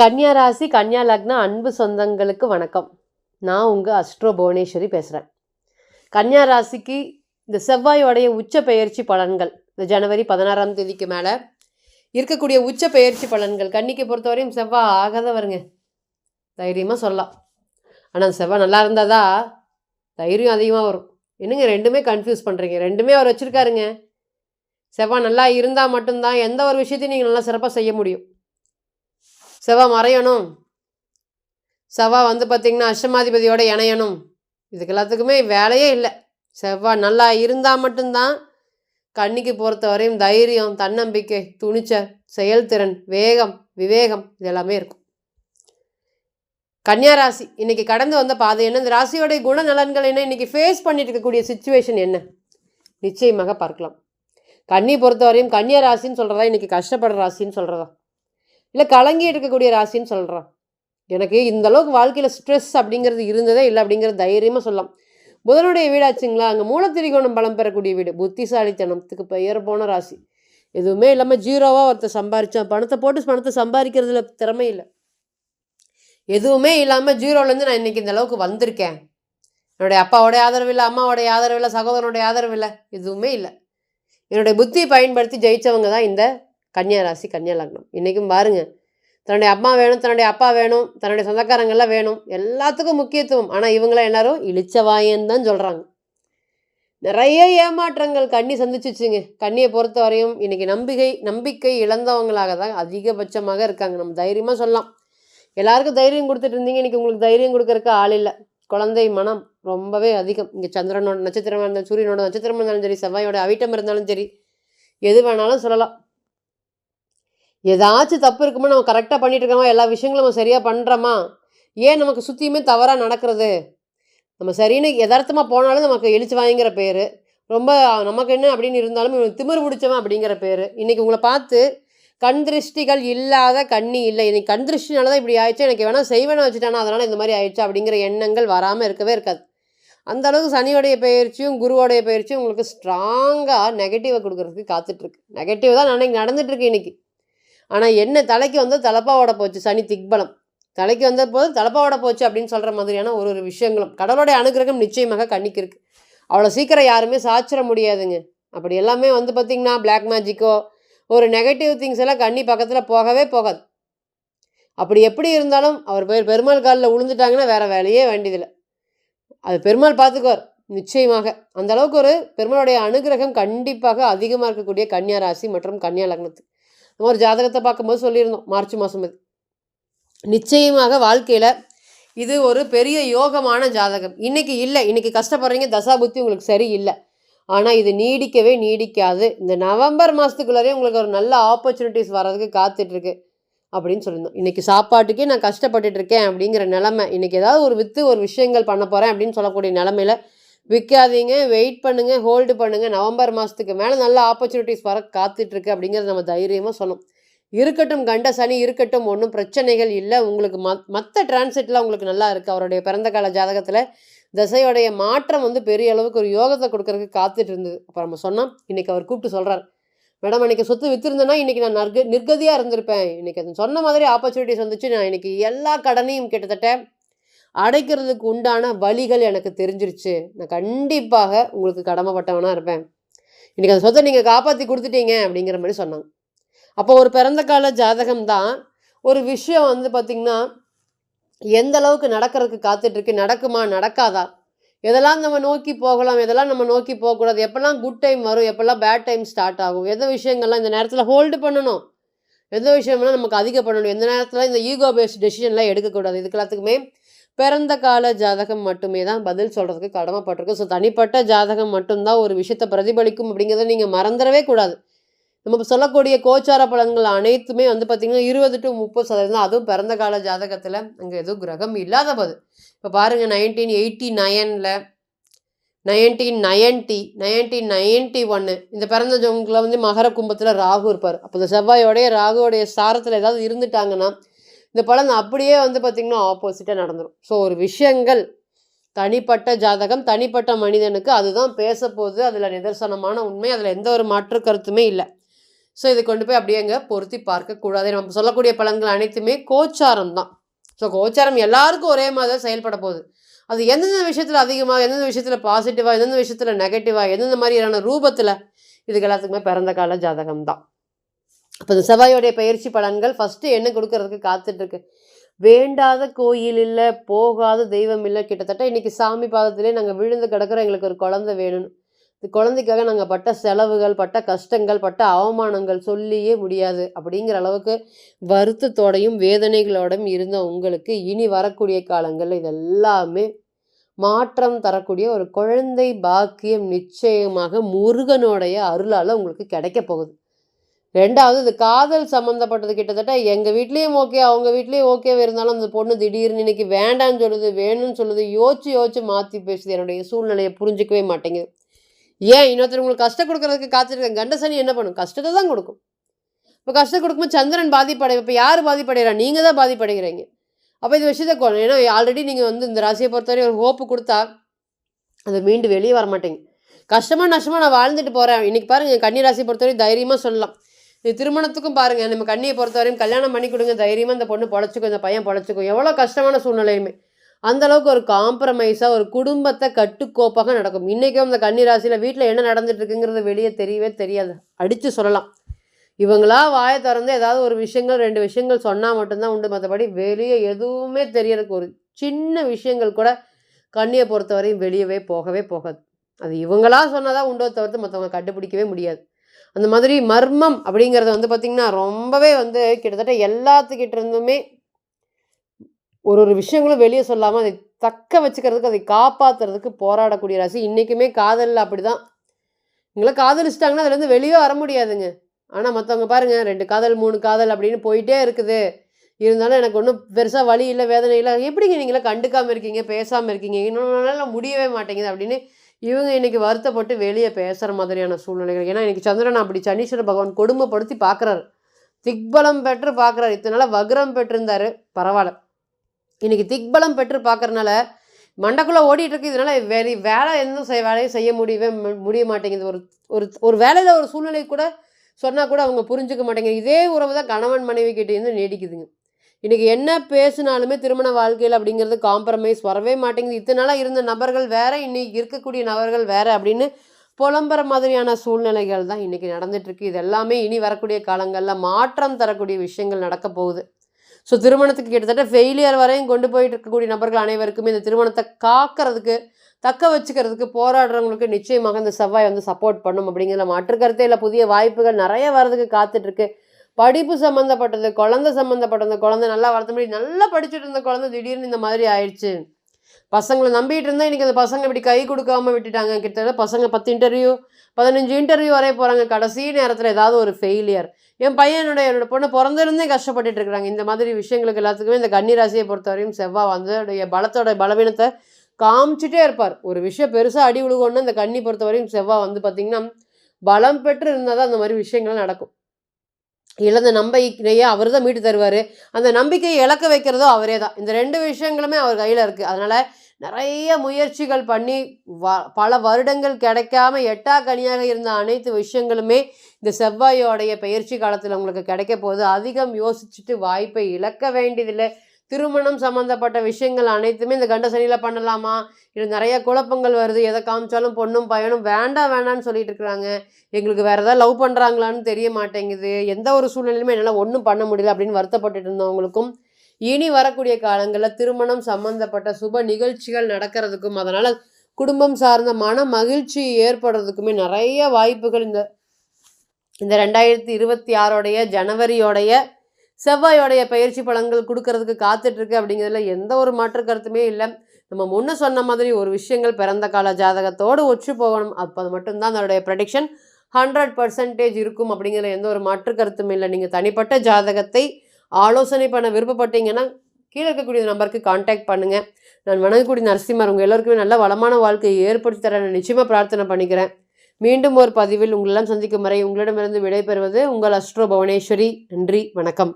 கன்னியா ராசி கன்னியா லக்ன அன்பு சொந்தங்களுக்கு வணக்கம். நான் உங்கள் அஸ்ட்ரோ புவனேஸ்வரி பேசுகிறேன் கன்னியா ராசிக்கு இந்த செவ்வாயோடைய உச்ச பெயர்ச்சி பலன்கள் இந்த ஜனவரி பதினாறாம் தேதிக்கு மேலே இருக்கக்கூடிய உச்ச பெயர்ச்சி பலன்கள் கன்னிக்கு பொறுத்தவரையும் செவ்வாய் ஆகாதவருங்க. தைரியமாக சொல்லலாம். ஆனால் செவ்வாய் நல்லா இருந்தால் தான் தைரியம் அதிகமாக வரும். என்னங்க ரெண்டுமே கன்ஃபியூஸ் பண்ணுறீங்க ரெண்டுமே அவர் வச்சுருக்காருங்க. செவ்வாய் நல்லா இருந்தால் மட்டும்தான் எந்த ஒரு விஷயத்தையும் நீங்கள் நல்லா சிறப்பாக செய்ய முடியும். செவ்வாய் மறையணும். செவ்வாய் வந்து பார்த்திங்கன்னா அஷ்டமாதிபதியோட இணையணும். இதுக்கு எல்லாத்துக்குமே வேலையே இல்லை. செவ்வாய் நல்லா இருந்தால் மட்டும்தான் கண்ணிக்கு பொறுத்த வரையும் தைரியம் தன்னம்பிக்கை துணிச்சல் செயல்திறன் வேகம் விவேகம் இது எல்லாமே இருக்கும். கன்னியா ராசி இன்னைக்கு கடந்து வந்த பாதை என்ன? இந்த ராசியோடைய குணநலன்கள் என்ன? இன்னைக்கு ஃபேஸ் பண்ணிட்டு இருக்கக்கூடிய சுச்சுவேஷன் என்ன? நிச்சயமாக பார்க்கலாம். கன்னி பொறுத்தவரையும் கன்னியா ராசின்னு சொல்கிறதா இன்னைக்கு கஷ்டப்படுற ராசின்னு சொல்கிறதா இல்லை கலங்கி இருக்கக்கூடிய ராசின்னு சொல்கிறான் எனக்கு இந்த அளவுக்கு வாழ்க்கையில் ஸ்ட்ரெஸ் அப்படிங்கிறது இருந்ததே இல்லை அப்படிங்கிறது தைரியமாக சொல்லலாம். புதனுடைய வீடாச்சுங்களா அங்கே மூலத்திரிகோணம் பலம் பெறக்கூடிய வீடு. புத்திசாலித்தனத்துக்கு பெயர் போன ராசி. எதுவுமே இல்லாமல் ஜீரோவாக ஒருத்தர் சம்பாரித்தான் பணத்தை போட்டு பணத்தை சம்பாதிக்கிறதுல திறமை இல்லை. எதுவுமே இல்லாமல் ஜீரோலேருந்து நான் இன்றைக்கி இந்த அளவுக்கு வந்திருக்கேன். என்னுடைய அப்பாவோடைய ஆதரவு இல்லை அம்மாவோடைய ஆதரவு இல்லை சகோதரனுடைய ஆதரவு இல்லை எதுவுமே இல்லை. என்னுடைய புத்தியை பயன்படுத்தி ஜெயித்தவங்க தான் இந்த கன்னியா ராசி கன்னியா லக்னம். இன்றைக்கும் பாருங்கள் தன்னுடைய அம்மா வேணும் தன்னுடைய அப்பா வேணும் தன்னுடைய சொந்தக்காரங்கள்லாம் வேணும். எல்லாத்துக்கும் முக்கியத்துவம். ஆனால் இவங்களாம் எல்லாரும் இழிச்சவாயன்னு தான் சொல்கிறாங்க நிறைய ஏமாற்றங்கள் கண்ணி சந்திச்சுச்சுங்க. கண்ணியை பொறுத்த வரையும் இன்றைக்கி நம்பிக்கை நம்பிக்கை இழந்தவங்களாக தான் அதிகபட்சமாக இருக்காங்க. நம்ம தைரியமாக சொல்லலாம். எல்லாருக்கும் தைரியம் கொடுத்துட்டு இருந்தீங்க. இன்றைக்கி உங்களுக்கு தைரியம் கொடுக்கறக்கு ஆள் இல்லை. குழந்தை மனம் ரொம்பவே அதிகம். இங்கே சந்திரனோட நட்சத்திரமாக இருந்தாலும் சூரியனோட நட்சத்திரமாக இருந்தாலும் சரி செவ்வாயோட அவிட்டம் இருந்தாலும் சரி எது வேணாலும் சொல்லலாம். ஏதாச்சும் தப்பு இருக்குமோ நம்ம கரெக்டாக பண்ணிட்டு இருக்கோமா எல்லா விஷயங்களும் நம்ம சரியாக பண்ணுறோமா ஏன் நமக்கு சுற்றியுமே தவறாக நடக்கிறது? நம்ம சரின்னு யதார்த்தமாக போனாலும் நமக்கு எழுச்சி வாங்கிற பேர். ரொம்ப நமக்கு என்ன அப்படின்னு இருந்தாலும் இவன் திமிரு பிடிச்சவன் அப்படிங்கிற பேர். இன்றைக்கி உங்களை பார்த்து கண் திருஷ்டிகள் இல்லாத கண்ணி இல்லை. இன்னைக்கு கண் திருஷ்டினால தான் இப்படி ஆயிடுச்சு. எனக்கு வேணால் செய்வேன்னு வச்சுட்டானா அதனால் இந்த மாதிரி ஆயிடுச்சு அப்படிங்கிற எண்ணங்கள் வராமல் இருக்கவே இருக்காது. அந்த அளவுக்கு சனியோடைய பயிற்சியும் குருவோடைய பயிற்சியும் உங்களுக்கு ஸ்ட்ராங்காக நெகட்டிவை கொடுக்குறதுக்கு காத்துட்ருக்கு நெகட்டிவ் தான் அன்னைக்கு நடந்துட்டுருக்கு இன்றைக்கி ஆனால் என்ன தலைக்கு வந்து தலப்பாவோட போச்சு? சனி திக்பலம். தலைக்கு வந்த போது தலப்பாவோட போச்சு அப்படின்னு சொல்கிற மாதிரியான ஒரு ஒரு விஷயங்களும். கடவுளுடைய அனுகிரகம் நிச்சயமாக கண்ணிக்கு இருக்குது அவ்வளோ சீக்கிரம் யாருமே சாச்சிட முடியாதுங்க. அப்படி எல்லாமே வந்து பார்த்திங்கன்னா பிளாக் மேஜிக்கோ ஒரு நெகட்டிவ் திங்ஸ் எல்லாம் கண்ணி பக்கத்தில் போகவே போகாது. அப்படி எப்படி இருந்தாலும் அவர் பேர் பெருமாள் காலில் விழுந்துட்டாங்கன்னா வேறு வேலையே வேண்டியதில்லை. அது பெருமாள் பார்த்துக்குவார் நிச்சயமாக. அந்த அளவுக்கு ஒரு பெருமாளுடைய அனுகிரகம் கண்டிப்பாக அதிகமாக இருக்கக்கூடிய கன்னியா ராசி மற்றும் கன்னியா லக்னத்துக்கு நம்ம ஒரு ஜாதகத்தை பார்க்கும்போது சொல்லியிருந்தோம் மார்ச் மாதம் அது நிச்சயமாக வாழ்க்கையில் இது ஒரு பெரிய யோகமான ஜாதகம். இன்றைக்கி இல்லை இன்னைக்கு கஷ்டப்படுறீங்க தசாபுத்தி உங்களுக்கு சரி இல்லை. ஆனால் இது நீடிக்கவே நீடிக்காது. இந்த நவம்பர் மாதத்துக்குள்ளாரே உங்களுக்கு ஒரு நல்ல ஆப்பர்ச்சுனிட்டிஸ் வர்றதுக்கு காத்துட்ருக்கு அப்படின்னு சொல்லியிருந்தோம். இன்றைக்கி சாப்பாட்டுக்கே நான் கஷ்டப்பட்டுட்டு இருக்கேன் அப்படிங்கிற நிலமை இன்றைக்கி ஏதாவது ஒரு விற்று ஒரு விஷயங்கள் பண்ண போகிறேன் அப்படின்னு சொல்லக்கூடிய நிலமையில விற்காதீங்க வெயிட் பண்ணுங்கள் ஹோல்டு பண்ணுங்கள் நவம்பர் மாதத்துக்கு மேலே நல்ல ஆப்பர்ச்சுனிட்டிஸ் வர காத்துட்ருக்கு அப்படிங்கிறத நம்ம தைரியமாக சொன்னோம் இருக்கட்டும் கண்ட சனி இருக்கட்டும் ஒன்றும் பிரச்சனைகள் இல்லை. உங்களுக்கு மத் மற்ற டிரான்சிட்லாம் உங்களுக்கு நல்லா இருக்குது அவருடைய பிறந்த கால ஜாதகத்தில் தசையோடைய மாற்றம் வந்து பெரிய அளவுக்கு ஒரு யோகத்தை கொடுக்கறதுக்கு காத்துட்டு இருந்தது அப்போ நம்ம சொன்னோம் இன்றைக்கி அவர் கூப்பிட்டு சொல்கிறார் மேடம் அன்றைக்கி சொத்து விற்றுருந்தேன்னா இன்றைக்கி நான் நர்க நிர்கதியாக இருந்திருப்பேன். இன்றைக்கி அது சொன்ன மாதிரி ஆப்பர்ச்சுனிட்டிஸ் வந்துச்சு. நான் இன்றைக்கி எல்லா கடனையும் கிட்டத்தட்ட அடைக்கிறதுக்கு உண்டான வழிகள் எனக்கு தெரிஞ்சிருச்சு. நான் கண்டிப்பாக உங்களுக்கு கடமைப்பட்டவனாக இருப்பேன். இன்றைக்கி அந்த சொத்தை நீங்கள் காப்பாற்றி கொடுத்துட்டீங்க அப்படிங்கிற மாதிரி சொன்னாங்க அப்போ ஒரு பிறந்த கால ஜாதகம் தான் ஒரு விஷயம் வந்து பார்த்திங்கன்னா எந்த அளவுக்கு நடக்கிறதுக்கு காத்துட்ருக்கு நடக்குமா நடக்காதா? எதெல்லாம் நம்ம நோக்கி போகலாம் எதெல்லாம் நம்ம நோக்கி போகக்கூடாது எப்போல்லாம் குட் டைம் வரும் எப்போல்லாம் பேட் டைம் ஸ்டார்ட் ஆகும் எந்த விஷயங்கள்லாம் இந்த நேரத்தில் ஹோல்டு பண்ணணும்? எந்த விஷயம்லாம் நமக்கு அதிகம் பண்ணணும் எந்த நேரத்தில் இந்த ஈகோ பேஸ்ட் டெசிஷன்லாம் எடுக்கக்கூடாது? இதுக்கு எல்லாத்துக்குமே பிறந்த கால ஜாதகம் மட்டுமே தான் பதில் சொல்கிறதுக்கு கடமைப்பட்டிருக்கு ஸோ தனிப்பட்ட ஜாதகம் மட்டும்தான் ஒரு விஷயத்தை பிரதிபலிக்கும் அப்படிங்கிறத நீங்கள் மறந்துடவே கூடாது. நம்ம சொல்லக்கூடிய கோச்சார பலன்கள் அனைத்துமே வந்து பார்த்திங்கன்னா இருபது டு முப்பது சதவீதம் அதுவும் பிறந்த கால ஜாதகத்தில் அங்கே எதுவும் கிரகம் இல்லாத போது. இப்போ பாருங்கள் நைன்டீன் எயிட்டி நைனில் நைன்டீன் நைன்ட்டி நைன்டீன் நைன்ட்டி ஒன்று இந்த பிறந்த வந்து மகர கும்பத்தில் ராகு இருப்பார். அப்போ இந்த செவ்வாயோடைய ராகுவோடைய சாரத்தில் ஏதாவது இருந்துட்டாங்கன்னா இந்த பலன் அப்படியே வந்து பார்த்திங்கன்னா ஆப்போசிட்டாக நடந்துடும் ஸோ ஒரு விஷயங்கள் தனிப்பட்ட ஜாதகம் தனிப்பட்ட மனிதனுக்கு அதுதான் பேச போகுது அதில் நிதர்சனமான உண்மை அதில் எந்த ஒரு மாற்று கருத்துமே இல்லை. ஸோ இதை கொண்டு போய் அப்படியே அங்கே பொருத்தி பார்க்கக்கூடாது நம்ம சொல்லக்கூடிய பலன்கள் அனைத்துமே கோச்சாரம் தான். ஸோ கோச்சாரம் எல்லாருக்கும் ஒரே மாதிரி செயல்பட போகுது. அது எந்தெந்த விஷயத்தில் அதிகமாக எந்தெந்த விஷயத்தில் பாசிட்டிவாக எந்தெந்த விஷயத்தில் நெகட்டிவாக எந்தெந்த மாதிரியான ரூபத்தில் இதுக்கு எல்லாத்துக்குமே பிறந்த கால ஜாதகம் தான். அப்போ இந்த செவ்வாயோடைய பயிற்சி பலன்கள் ஃபஸ்ட்டு என்ன கொடுக்கறதுக்கு காத்துட்ருக்கு. வேண்டாத கோயில் இல்லை போகாத தெய்வம் இல்லை கிட்டத்தட்ட இன்றைக்கி சாமி பாதத்திலே நாங்கள் விழுந்து கிடக்கிற எங்களுக்கு ஒரு குழந்தை வேணும்னு. இந்த குழந்தைக்காக நாங்கள் பட்ட செலவுகள் பட்ட கஷ்டங்கள் பட்ட அவமானங்கள் சொல்லியே முடியாது. அப்படிங்கிற அளவுக்கு வருத்தத்தோடையும் வேதனைகளோடையும் இருந்த உங்களுக்கு இனி வரக்கூடிய காலங்களில் இதெல்லாமே மாற்றம் தரக்கூடிய ஒரு குழந்தை பாக்கியம் நிச்சயமாக முருகனுடைய அருளால் உங்களுக்கு கிடைக்க போகுது. ரெண்டாவது இது காதல் சம்மந்தப்பட்டது கிட்டத்தட்ட எங்கள் வீட்லேயும் ஓகே அவங்க வீட்லேயும் ஓகேவே இருந்தாலும் அந்த பொண்ணு திடீர்னு இன்னைக்கு வேண்டான்னு சொல்லுது வேணும்னு சொல்லுது யோசிச்சு யோசிச்சு மாற்றி பேசுது. என்னுடைய சூழ்நிலையை புரிஞ்சிக்கவே மாட்டேங்குது. ஏன் இன்னொருத்தர் உங்களுக்கு கஷ்டம் கொடுக்கறதுக்கு காத்திருக்கேன் கண்டசனி என்ன பண்ணும்? கஷ்டத்தை தான் கொடுக்கும். இப்போ கஷ்டம் கொடுக்கும்போது சந்திரன் பாதிப்படை இப்போ யார் பாதிப்படைகிறா? நீங்கள் தான் பாதிப்படைகிறீங்க. அப்போ இந்த விஷயத்தை கொள்ளும் ஏன்னா ஆல்ரெடி நீங்கள் வந்து இந்த ராசியை பொறுத்தவரை ஒரு ஹோப்பு கொடுத்தா அதை மீண்டு வெளியே வர மாட்டேங்க கஷ்டமாக நஷ்டமாக நான் வாழ்ந்துட்டு போகிறேன் இன்றைக்கி பாருங்கள் கன்னி ராசியை பொறுத்தவரை தைரியமாக சொல்லலாம். திருமணத்துக்கும் பாருங்கள் நம்ம கண்ணியை பொறுத்தவரையும் கல்யாணம் பண்ணி கொடுங்க தைரியமாக இந்த பொண்ணு பொழைச்சிக்கும் இந்த பையன் பொழைச்சிக்கும். எவ்வளோ கஷ்டமான சூழ்நிலையுமே. அந்த அளவுக்கு ஒரு காம்ப்ரமைஸாக ஒரு குடும்பத்தை கட்டுக்கோப்பாக நடக்கும். இன்றைக்கும் இந்த கன்னி ராசியில் வீட்டில் என்ன நடந்துட்டுருக்குங்கிறது வெளியே தெரியவே தெரியாது. அடித்து சொல்லலாம். இவங்களா வாயை திறந்து ஏதாவது ஒரு விஷயங்கள் ரெண்டு விஷயங்கள் சொன்னால் மட்டும்தான் உண்டு. மற்றபடி வெளியே எதுவுமே தெரியறதுக்கு ஒரு சின்ன விஷயங்கள் கூட கண்ணியை பொறுத்தவரையும் வெளியவே போகவே போகாது. அது இவங்களா சொன்னதாக உண்டோ தவிர்த்து மற்றவங்க கண்டுபிடிக்கவே முடியாது. அந்த மாதிரி மர்மம் அப்படிங்கிறத வந்து பார்த்திங்கன்னா ரொம்பவே வந்து கிட்டத்தட்ட எல்லாத்துக்கிட்ட இருந்துமே ஒரு ஒரு விஷயங்களும் வெளியே சொல்லாமல் அதை தக்க வச்சுக்கிறதுக்கு அதை காப்பாற்றுறதுக்கு போராடக்கூடிய ராசி. இன்றைக்குமே காதலில் அப்படி தான் இவங்கள காதலிச்சிட்டாங்கன்னா அதுலேருந்து வெளியே வர முடியாதுங்க. ஆனால் மற்றவங்க பாருங்கள் ரெண்டு காதல் மூணு காதல் அப்படின்னு போயிட்டே இருக்குது. இருந்தாலும் எனக்கு ஒன்றும் பெருசாக வழி இல்லை வேதனை இல்லை. எப்படிங்க நீங்களே கண்டுக்காமல் இருக்கீங்க பேசாமல் இருக்கீங்க? இன்னொன்று முடியவே மாட்டேங்குது அப்படின்னு இவங்க இன்றைக்கி வருத்தப்பட்டு வெளியே பேசுகிற மாதிரியான சூழ்நிலைகள். ஏன்னா இன்றைக்கி சந்திரன் அப்படி சனீஸ்வர பகவான் கொடுமைப்படுத்தி பார்க்குறாரு. திக்பலம் பெற்று பார்க்குறாரு. இத்தனை வக்ரம் பெற்றிருந்தார். பரவாயில்ல. இன்றைக்கி திக்பலம் பெற்று பார்க்குறனால மண்டக்குள்ளே ஓடிட்டுருக்கு இதனால் இதனால வேலை எந்த செய் வேலையும் செய்ய முடியவே முடிய மாட்டேங்குது. ஒரு ஒரு ஒரு வேலையில் ஒரு சூழ்நிலை கூட சொன்னால் கூட அவங்க புரிஞ்சுக்க மாட்டேங்குது. இதே உறவு தான் கணவன் மனைவி கிட்டேருந்து நீடிக்குதுங்க. இன்றைக்கி என்ன பேசினாலுமே திருமண வாழ்க்கையில் அப்படிங்கிறது காம்ப்ரமைஸ் வரவே மாட்டேங்குது. இத்தனை நாளாக இருந்த நபர்கள் வேறு இன்றைக்கி இருக்கக்கூடிய நபர்கள் வேறு அப்படின்னு புலம்புற மாதிரியான சூழ்நிலைகள் தான் இன்றைக்கி நடந்துகிட்ருக்கு இது எல்லாமே இனி வரக்கூடிய காலங்களில் மாற்றம் தரக்கூடிய விஷயங்கள் நடக்க போகுது. ஸோ திருமணத்துக்கு கிட்டத்தட்ட ஃபெயிலியர் வரையும் கொண்டு போயிட்டு இருக்கக்கூடிய நபர்கள் அனைவருக்குமே இந்த திருமணத்தை காக்கிறதுக்கு தக்க வச்சுக்கிறதுக்கு போராடுறவங்களுக்கு நிச்சயமாக இந்த செவ்வாய் வந்து சப்போர்ட் பண்ணும் அப்படிங்கிற மாற்று கருத்தே இல்லை புதிய வாய்ப்புகள் நிறைய வர்றதுக்கு காத்துட்ருக்கு படிப்பு சம்மந்தப்பட்டது குழந்தை சம்மந்தப்பட்டது குழந்தை நல்லா வளர்த்த முடியும் நல்லா படிச்சுட்டு இருந்த குழந்தை திடீர்னு இந்த மாதிரி ஆயிடுச்சு. பசங்களை நம்பிட்டு இருந்தால் இன்றைக்கி அந்த பசங்க இப்படி கை கொடுக்காம விட்டுட்டாங்க. கிட்டத்தட்ட பசங்க பத்து இன்டர்வியூ பதினஞ்சு இன்டர்வியூ வரைய போகிறாங்க கடைசி நேரத்தில் ஏதாவது ஒரு ஃபெயிலியர் என் பையனுடைய என்னோட பொண்ணு பிறந்திருந்தே கஷ்டப்பட்டுட்டு இருக்கிறாங்க. இந்த மாதிரி விஷயங்களுக்கு எல்லாத்துக்குமே இந்த கன்னிராசியை பொறுத்தவரையும் செவ்வாய் வந்து அதோடைய பலத்தோட பலவீனத்தை காமிச்சிட்டே இருப்பார். ஒரு விஷயம் பெருசாக அடி விழுகணும்னா இந்த கன்னி பொறுத்தவரையும் செவ்வாய் வந்து பார்த்திங்கன்னா பலம் பெற்று இருந்தால் தான் அந்த மாதிரி விஷயங்கள் நடக்கும். இழந்த நம்பிக்கையை அவர் தான் மீட்டு தருவார். அந்த நம்பிக்கையை இழக்க வைக்கிறதோ அவரே தான். இந்த ரெண்டு விஷயங்களுமே அவர் கையில் இருக்குது அதனால் நிறைய முயற்சிகள் பண்ணி வ பல வருடங்கள் கிடைக்காம எட்டா கனியாக இருந்த அனைத்து விஷயங்களுமே இந்த செவ்வாயோடைய பயிற்சி காலத்தில் உங்களுக்கு கிடைக்க போகுது. அதிகம் யோசிச்சுட்டு வாய்ப்பை இழக்க வேண்டியதில்லை. திருமணம் சம்மந்தப்பட்ட விஷயங்கள் அனைத்துமே இந்த கண்ட சனியில் பண்ணலாமா? இது நிறைய குழப்பங்கள் வருது. எதை காமிச்சாலும் பொண்ணும் பையனும் வேண்டாம் வேண்டான்னு சொல்லிட்டு இருக்கிறாங்க. எங்களுக்கு வேறு ஏதாவது லவ் பண்ணுறாங்களான்னு தெரிய மாட்டேங்குது. எந்த ஒரு சூழ்நிலையுமே என்னால் ஒன்றும் பண்ண முடியல அப்படின்னு வருத்தப்பட்டுட்டு இருந்தவங்களுக்கும் இனி வரக்கூடிய காலங்களில் திருமணம் சம்மந்தப்பட்ட சுப நிகழ்ச்சிகள் நடக்கிறதுக்கும் அதனால் குடும்பம் சார்ந்த மன மகிழ்ச்சி ஏற்படுறதுக்குமே நிறைய வாய்ப்புகள் இந்த இந்த ரெண்டாயிரத்தி இருபத்தி ஆறோடைய ஜனவரியோடைய செவ்வாயோடைய பயிற்சி பலன்கள் கொடுக்கறதுக்கு காத்துட்ருக்கு அப்படிங்கிறதுல எந்த ஒரு மாற்று கருத்துமே இல்லை. நம்ம முன்ன சொன்ன மாதிரி ஒரு விஷயங்கள் பிறந்த கால ஜாதகத்தோடு ஒற்று போகணும். அப்போ அது மட்டும்தான் அதனுடைய ப்ரடிக்ஷன் ஹண்ட்ரட் பர்சன்டேஜ் இருக்கும் அப்படிங்கிற எந்த ஒரு மாற்று கருத்தும் இல்லை. நீங்கள் தனிப்பட்ட ஜாதகத்தை ஆலோசனை பண்ண விருப்பப்பட்டீங்கன்னா கீழே இருக்கக்கூடிய நம்பருக்கு காண்டாக்ட் பண்ணுங்கள் நான் வணங்கக்கூடிய நரசிம்மர் உங்கள் எல்லோருக்குமே நல்ல வளமான வாழ்க்கையை ஏற்படுத்தி தர நான் நிச்சயமாக பிரார்த்தனை பண்ணிக்கிறேன். மீண்டும் ஒரு பதிவில் உங்களெல்லாம் சந்திக்கும் வரை உங்களிடமிருந்து விடைபெறுவது உங்கள் அஸ்ட்ரோ புவனேஸ்வரி. நன்றி வணக்கம்.